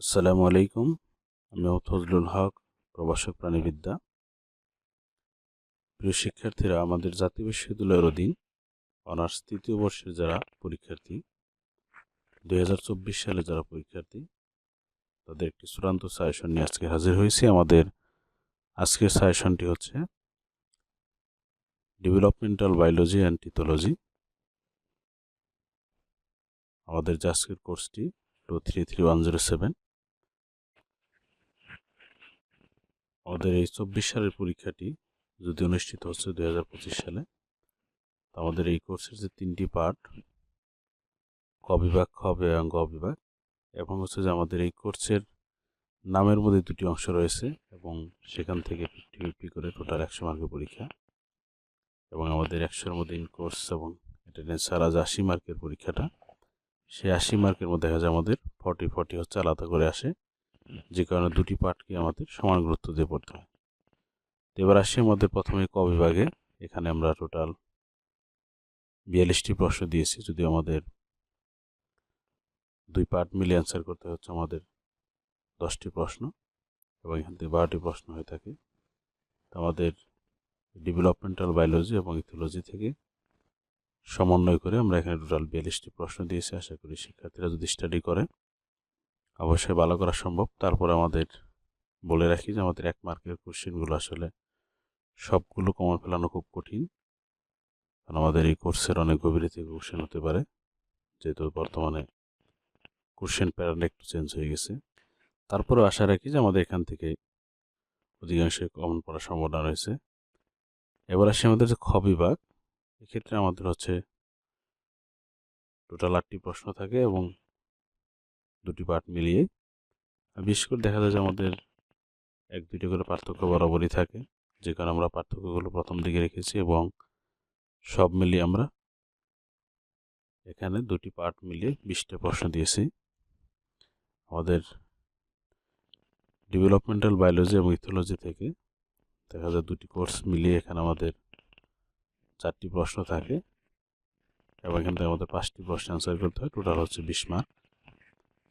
আসসালামু আলাইকুম। আমি ফজলুল হক প্রবাসক প্রাণীবিদ্যা। প্রিয় শিক্ষার্থীরা, আমাদের জাতীয় বিশ্ববিদ্যালয়ের অধীন অনার্স তৃতীয় বর্ষের যারা পরীক্ষার্থী দু হাজার চব্বিশ সালে যারা পরীক্ষার্থী, তাদের একটি চূড়ান্ত সাজেশন নিয়ে আজকে হাজির হয়েছি। আমাদের আজকের সাজেশনটি হচ্ছে ডেভেলপমেন্টাল বায়োলজি অ্যান্ড টিথোলজি আমাদের যে আজকের কোর্সটি two three three one zero seven আমাদের এই চব্বিশ সালের পরীক্ষাটি যদি অনুষ্ঠিত হচ্ছে দুই হাজার পঁচিশ সালে, তো আমাদের এই কোর্সের যে তিনটি পার্ট, ক বিভাগ, খ বিভাগ গ বিভাগ, এবং হচ্ছে যে আমাদের এই কোর্সের নামের মধ্যে দুটি অংশ রয়েছে এবং সেখান থেকে ফিফটি ফিফটি করে টোটাল একশো মার্কের পরীক্ষা এবং আমাদের একশোর মধ্যে ইন কোর্স এবং অ্যাটেন্ডেন্স ছাড়া যে আশি মার্কের পরীক্ষাটা, সেই আশি মার্কের মধ্যে দেখা যায় আমাদের ফর্টি ফর্টি হচ্ছে আলাদা করে আসে। যে কারণে দুটি পার্টকে আমাদের সমান গুরুত্ব দিয়ে পড়তে হয়। তো এবার আসি আমাদের প্রথমে ক বিভাগে। এখানে আমরা টোটাল বিয়াল্লিশটি প্রশ্ন দিয়েছি। যদি আমাদের দুই পার্ট মিলে অ্যান্সার করতে হচ্ছে, আমাদের দশটি প্রশ্ন এবং এখান থেকে বারোটি প্রশ্ন হয়ে থাকে, তো আমাদের ডেভেলপমেন্টাল বায়োলজি এবং ইথোলজি থেকে সমন্বয় করে আমরা এখানে টোটাল বিয়াল্লিশটি প্রশ্ন দিয়েছি। আশা করি শিক্ষার্থীরা যদি স্টাডি করে অবশ্যই ভালো করা সম্ভব। তারপর আমাদের বলে রাখি যে আমাদের এক মার্কের কোশ্চেনগুলো আসলে সবগুলো কমন ফেলানো খুব কঠিন। কারণ আমাদের এই কোর্সের অনেক গভীরে থেকে কোশ্চেন হতে পারে। যেহেতু বর্তমানে কোশ্চেন প্যাটার্ন একটু চেঞ্জ হয়ে গেছে। তারপরেও আশা রাখি যে আমাদের এখান থেকে অধিকাংশই কমন পড়ার সম্ভাবনা রয়েছে। এবার আসি আমাদের যে খ বিভাগ। এক্ষেত্রে আমাদের হচ্ছে টোটাল আটটি প্রশ্ন থাকে এবং দুটি পার্ট মিলিয়ে। বিশেষ করে দেখা যায় যে আমাদের এক দুটি করে পার্থক্য বরাবরই থাকে। যে কারণে আমরা পার্থক্যগুলো প্রথম দিকে রেখেছি এবং সব মিলিয়ে আমরা এখানে দুটি পার্ট মিলিয়ে বিশটা প্রশ্ন দিয়েছি। আমাদের ডেভেলপমেন্টাল বায়োলজি এবং ইথোলজি থেকে দেখা যায় দুটি কোর্স মিলিয়ে এখানে আমাদের চারটি প্রশ্ন থাকে এবং এখান থেকে আমাদের পাঁচটি প্রশ্ন অ্যান্সার করতে হয়। টোটাল হচ্ছে বিশ মার্ক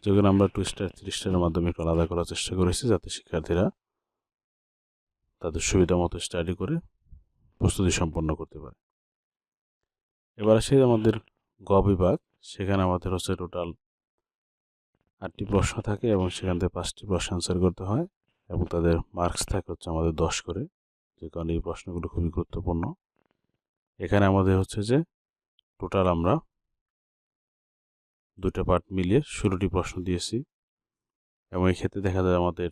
যেগুলো আমরা টু স্টার থ্রি স্টারের মাধ্যমে একটু আলাদা করার চেষ্টা করেছি, যাতে শিক্ষার্থীরা তাদের সুবিধা মতো স্টাডি করে প্রস্তুতি সম্পন্ন করতে পারে। এবার আসে আমাদের গ বিভাগ। সেখানে আমাদের হচ্ছে টোটাল আটটি প্রশ্ন থাকে এবং সেখান থেকে পাঁচটি প্রশ্ন অ্যান্সার করতে হয় এবং তাদের মার্কস থাকে হচ্ছে আমাদের দশ করে, যে কারণে এই প্রশ্নগুলো খুবই গুরুত্বপূর্ণ। এখানে আমাদের হচ্ছে যে টোটাল আমরা দুটো পার্ট মিলিয়ে ষোলোটি প্রশ্ন দিয়েছি। এবং এই ক্ষেত্রে দেখা যায় আমাদের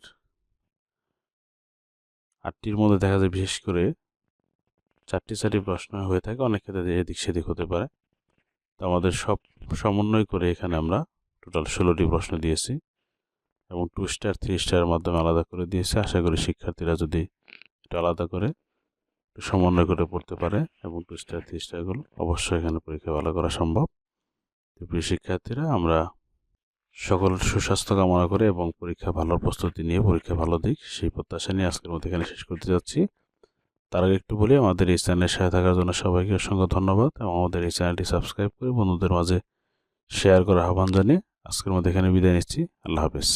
আটটির মধ্যে দেখা যায় বিশেষ করে চারটি চারটি প্রশ্ন হয়ে থাকে, অনেক ক্ষেত্রে এদিক সেদিক হতে পারে। তো আমাদের সব সমন্বয় করে এখানে আমরা টোটাল ষোলোটি প্রশ্ন দিয়েছি এবং টু স্টার থ্রি স্টারের মাধ্যমে আলাদা করে দিয়েছি। আশা করি শিক্ষার্থীরা যদি এটা আলাদা করে সমন্বয় করে পড়তে পারে এবং টু স্টার থ্রি স্টারগুলো অবশ্যই এখানে পরীক্ষা ভালো করা সম্ভব। প্রিয় শিক্ষার্থীরা, আমরা সকল সুস্বাস্থ্য কামনা করে এবং পরীক্ষা ভালো প্রস্তুতি নিয়ে পরীক্ষা ভালো দিক, সেই প্রত্যাশা নিয়ে আজকের মধ্যে এখানে শেষ করতে যাচ্ছি। তার আগে একটু বলি, আমাদের এই চ্যানেলের সাথে থাকার জন্য সবাইকে অসংখ্য ধন্যবাদ এবং আমাদের এই চ্যানেলটি সাবস্ক্রাইব করে বন্ধুদের মাঝে শেয়ার করার আহ্বান জানিয়ে আজকের মধ্যে এখানে বিদায় নিচ্ছি। আল্লাহ হাফেজ।